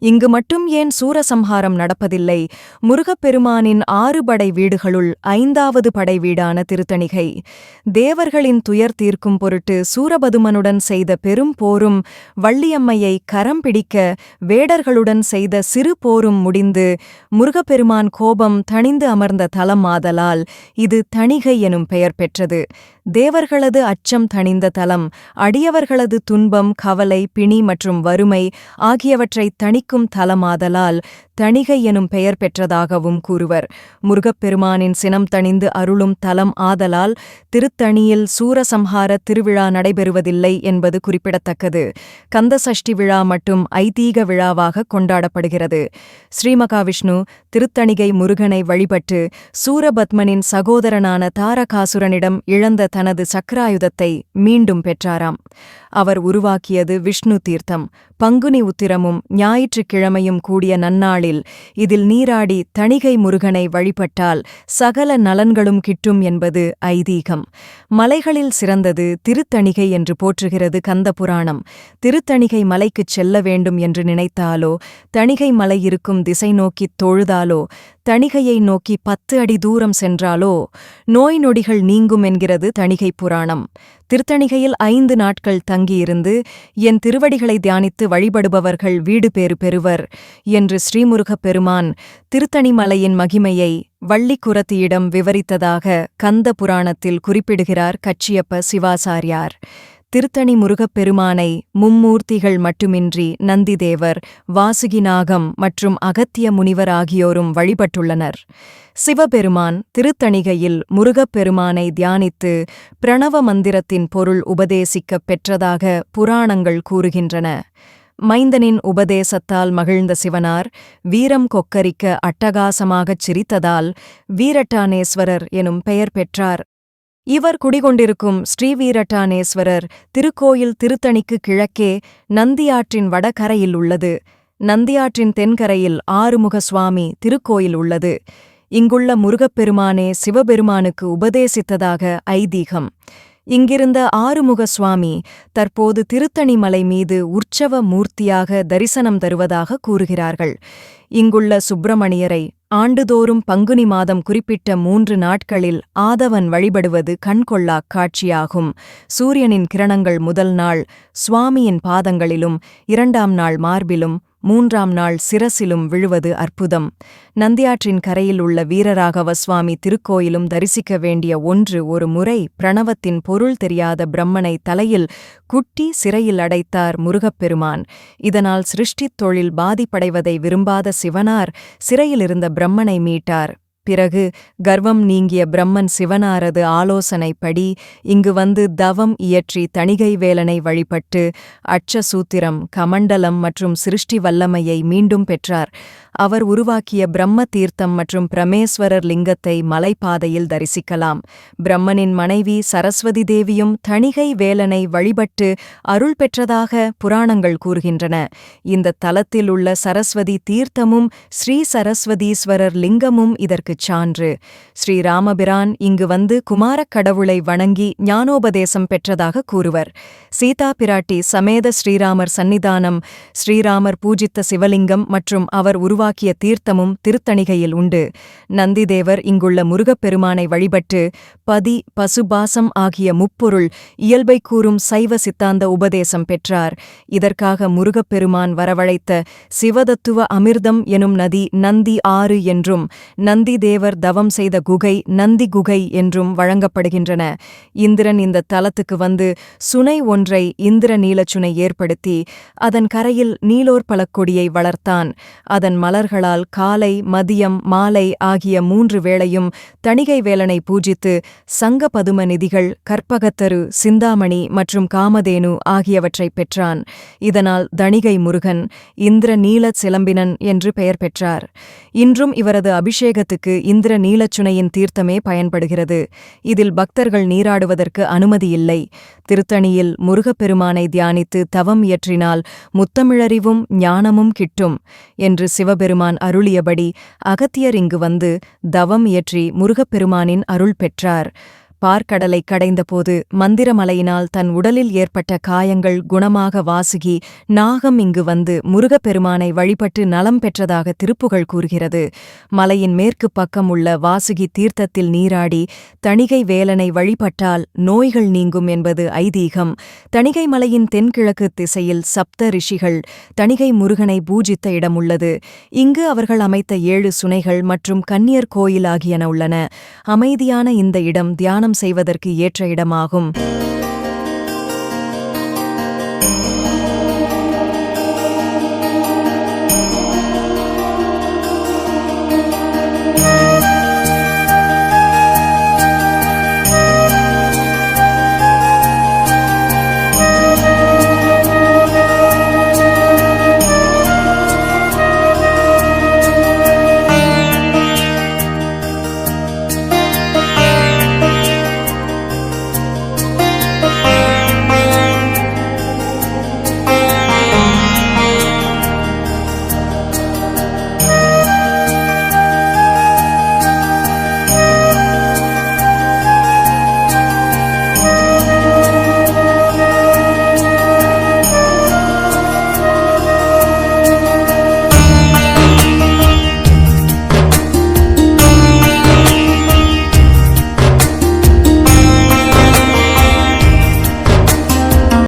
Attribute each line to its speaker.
Speaker 1: இங்கு மட்டும் ஏன் சூரசம்ஹாரம் நடப்பதில்லை? முருகப்பெருமானின் ஆறு படை வீடுகளுள் ஐந்தாவது படை வீடான திருத்தணிகை. தேவர்களின் துயர் தீர்க்கும் பொருட்டு சூரபதுமனுடன் செய்த பெரும் போரும் வள்ளியம்மையை கரம் பிடிக்க வேடர்களுடன் செய்த சிறு போரும் முடிந்து முருகப்பெருமான் கோபம் தணிந்து அமர்ந்த தலம் ஆதலால் இது தணிகை எனும் பெயர் பெற்றது. தேவர்களது அச்சம் தணிந்த தலம் அடியவர்களது துன்பம் கவலை பிணி மற்றும் வறுமை ஆகியவற்றை தணிக்கும் தலமாதலால் தணிகை எனும் பெயர் பெற்றதாகவும் கூறுவர். முருகப்பெருமானின் சினம் தணிந்து அருளும் தலம் ஆதலால் திருத்தணியில் சூரசம்ஹார திருவிழா நடைபெறுவதில்லை என்பது குறிப்பிடத்தக்கது. கந்தசஷ்டி விழா மட்டும் ஐதீக விழாவாக கொண்டாடப்படுகிறது. ஸ்ரீமகாவிஷ்ணு திருத்தணிகை முருகனை வழிபட்டு சூரபத்மனின் சகோதரனான தாரகாசுரனிடம் இழந்த தனது சக்கராயுதத்தை மீண்டும் பெற்றாராம். அவர் உருவாக்கியது விஷ்ணு தீர்த்தம். பங்குனி உத்திரமும் ஞாயிற்றுக்கிழமையும் கூடிய நன்னாளில் இதில் நீராடி தணிகை முருகனை வழிபட்டால் சகல நலன்களும் கிட்டும் என்பது ஐதீகம். மலைகளில் சிறந்தது திருத்தணிகை என்று போற்றுகிறது கந்த புராணம் திருத்தணிகை மலைக்குச் செல்ல வேண்டும் என்று நினைத்தாலோ தணிகை மலை இருக்கும் திசை நோக்கித் தொழுதாலோ தணிகையை நோக்கி பத்து அடி தூரம் சென்றாலோ நோய் நொடிகள் நீங்கும் என்கிறது தணிகை புராணம். திருத்தணிகையில் ஐந்து நாட்கள் தங்கியிருந்து என் திருவடிகளை தியானித்து வழிபடுபவர்கள் வீடு பேறு பெறுவர் என்று ஸ்ரீமுருகப் பெருமான் திருத்தணிமலையின் மகிமையை வள்ளிக்குரத்தியிடம் விவரித்ததாக கந்த புராணத்தில் குறிப்பிடுகிறார் கச்சியப்ப சிவாசாரியார். திருத்தணி முருகப்பெருமானை மும்மூர்த்திகள் மட்டுமின்றி நந்திதேவர் வாசுகிநாகம் மற்றும் அகத்திய முனிவர் ஆகியோரும் வழிபட்டுள்ளனர். சிவபெருமான் திருத்தணிகையில் முருகப்பெருமானை தியானித்து பிரணவ மந்திரத்தின் பொருள் உபதேசிக்கப் பெற்றதாக புராணங்கள் கூறுகின்றன. மைந்தனின் உபதேசத்தால் மகிழ்ந்த சிவனார் வீரம் கொக்கரிக்க அட்டகாசமாகச் சிரித்ததால் வீரட்டானேஸ்வரர் எனும் பெயர் பெற்றார். இவர் குடிகொண்டிருக்கும் ஸ்ரீவீரட்டானேஸ்வரர் திருக்கோயில் திருத்தணிக்கு கிழக்கே நந்தியாற்றின் வடகரையில் உள்ளது. நந்தியாற்றின் தென்கரையில் ஆறுமுக சுவாமி திருக்கோயில் உள்ளது. இங்குள்ள முருகப்பெருமானே சிவபெருமானுக்கு உபதேசித்ததாக ஐதீகம். இங்கிருந்த ஆறுமுக சுவாமி தற்போது திருத்தணிமலை மீது உற்சவ மூர்த்தியாக தரிசனம் தருவதாக கூறுகிறார்கள். இங்குள்ள சுப்பிரமணியரை ஆண்டுதோறும் பங்குனி மாதம் குறிப்பிட்ட மூன்று நாட்களில் ஆதவன் வழிபடுவது கண்கொள்ளாக் காட்சியாகும். சூரியனின் கிரணங்கள் முதல் நாள் சுவாமியின் பாதங்களிலும் இரண்டாம் நாள் மார்பிலும் மூன்றாம் நாள் சிரசிலும் விழுவது அற்புதம். நந்தியாற்றின் கரையில் உள்ள வீரராகவ சுவாமி திருக்கோயிலும் தரிசிக்க வேண்டிய ஒன்று ஒரு முறை பிரணவத்தின் பொருள் தெரியாத பிரம்மனை தலையில் குட்டி சிறையில் அடைத்தார் முருகப்பெருமான். இதனால் சிருஷ்டித் தொழில் பாதிப்படைவதை விரும்பாத சிவனார் சிறையிலிருந்த பிரம்மனை மீட்டார். பிறகு கர்வம் நீங்கிய பிரம்மன் சிவனாரது ஆலோசனைப்படி இங்கு வந்து தவம் இயற்றி தணிகை வேலனை வழிபட்டு அட்சசூத்திரம் கமண்டலம் மற்றும் சிருஷ்டி வல்லமையை மீண்டும் பெற்றார். அவர் உருவாக்கிய பிரம்ம தீர்த்தம் மற்றும் பிரமேஸ்வரர் லிங்கத்தை மலைப்பாதையில் தரிசிக்கலாம். பிரம்மனின் மனைவி சரஸ்வதி தேவியும் தணிகை வேலனை வழிபட்டு அருள் பெற்றதாக புராணங்கள் கூறுகின்றன. இந்த தலத்தில் உள்ள சரஸ்வதி தீர்த்தமும் ஸ்ரீ சரஸ்வதீஸ்வரர் லிங்கமும் இதற்குச் சான்று. ஸ்ரீராமபிரான் இங்கு வந்து குமாரக் கடவுளை வணங்கி ஞானோபதேசம் பெற்றதாக கூறுவர். சீதா பிராட்டி சமேத ஸ்ரீராமர் சந்நிதானம் ஸ்ரீராமர் பூஜித்த சிவலிங்கம் மற்றும் அவர் உருவாக்கிய தீர்த்தமும் திருத்தணிகையில் உண்டு. நந்திதேவர் இங்குள்ள முருகப்பெருமானை வழிபட்டு பதி பசுபாசம் ஆகிய முப்பொருள் இயல்பை கூறும் சைவ சித்தாந்த உபதேசம் பெற்றார். இதற்காக முருகப்பெருமான் வரவழைத்த சிவதத்துவ அமிர்தம் எனும் நதி நந்தி ஆறு என்றும் நந்திதேவர் தவம் செய்த குகை நந்தி குகை என்றும் வழங்கப்படுகின்றன. இந்திரன் இந்த தலத்துக்கு வந்து சுனை ஒன்றை இந்திர நீலச்சுனை ஏற்படுத்தி அதன் கரையில் நீலோர் பலக்கொடியை வளர்த்தான். அதன் மலர்களால் காலை மதியம் மாலை ஆகிய மூன்று வேளையும் தணிகை வேலனை பூஜித்து சங்க பதும நிதிகள் கற்பகத்தரு சிந்தாமணி மற்றும் காமதேனு ஆகியவற்றைப் பெற்றான். இதனால் தணிகை முருகன் இந்திர நீலச் சிலம்பினன் என்று பெயர் பெற்றார். இன்றும் இவரது அபிஷேகத்துக்கு இந்திர நீலச்சுனையின் தீர்த்தமே பயன்படுகிறது. இதில் பக்தர்கள் நீராடுவதற்கு அனுமதியில்லை திருத்தணியில் முருகப்பெருமானை தியானித்து தவம் இயற்றினால் முத்தமிழறிவும் ஞானமும் கிட்டும் என்று சிவபெரு முருகப்பெருமான் அருளியபடி அகத்தியர் இங்கு வந்து தவம் இயற்றி முருகப்பெருமானின் அருள் பெற்றார். பார்க்கடலை கடைந்தபோது மந்திரமலையினால் தன் உடலில் ஏற்பட்ட காயங்கள் குணமாக வாசுகி நாகம் இங்கு வந்து முருகப்பெருமானை வழிபட்டு நலம் பெற்றதாக திருப்புகழ் கூறுகிறது. மலையின் மேற்கு பக்கம் உள்ள வாசுகி தீர்த்தத்தில் நீராடி தணிகை வேலனை வழிபட்டால் நோய்கள் நீங்கும் என்பது ஐதீகம். தணிகை மலையின் தென்கிழக்கு திசையில் சப்த ரிஷிகள் தணிகை முருகனை பூஜித்த இடம் உள்ளது இங்கு அவர்கள் அமைத்த ஏழு சுனைகள் மற்றும் கன்னியர் கோயில் ஆகியன உள்ளன. அமைதியான இந்த இடம் தியான தியானம் செய்வதற்கு ஏற்ற இடமாகும்.